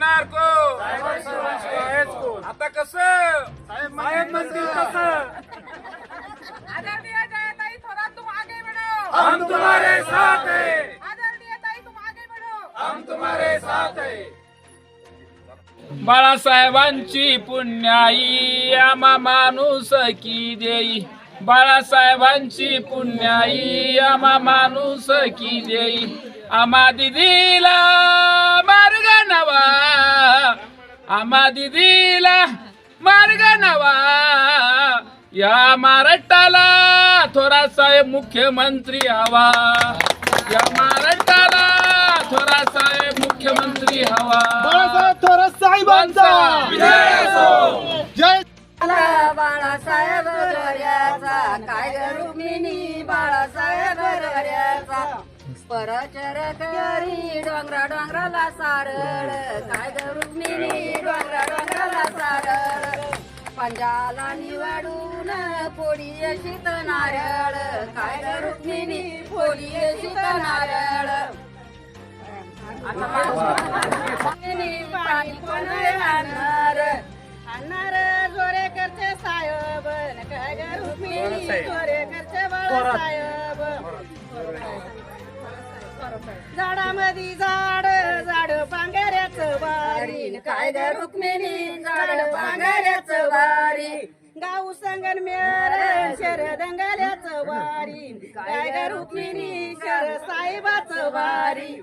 देणार कोण? आता कसं? साहेब म्हणतील तसं आदरणीय जयताई थोरात तुम आगे बढ़ो. हम तुम्हारे साथ है। आदरणीय ताई तुम आगे बढ़ो. हम तुम्हारे साथ है। बाळासाहेबांची पुण्याई आम्हा माणूस की देई. बाळासाहेबांची पुण्याई आम्हा माणूस की देई. आम्हा दिदीला आम्हा दिदीला मार्ग नवा. या महाराष्ट्राला थोरा साहेब मुख्यमंत्री हवा. या महाराष्ट्राला थोरा साहेब मुख्यमंत्री हवा. बाळासाहेब थोरात साहेबांचा. विजय असो. जय बाळासाहेब काय ग रुक्मिणी बाळासाहेब गऱ्याचा परचर करी डोंगरा डोंगराला सारळ काय ग रुक्मिणी पंजाला निवडून पोळी शीत नारळ. काय रुक्मिणी? पोळी शीत नारळ. पाणी पण आणणार? आणणार जोरे करचे साहेब. काय रुक्मिणी? जोरे करचे बाळासाहेब झाडामध्ये झाड काय ग रुक्मिणी? झाड पांघऱ्याचं वारी. गाऊ संगन मेर शर दंगाल्याचं वारी. काय ग रुक्मिणी? शर साहेबाचं वारी.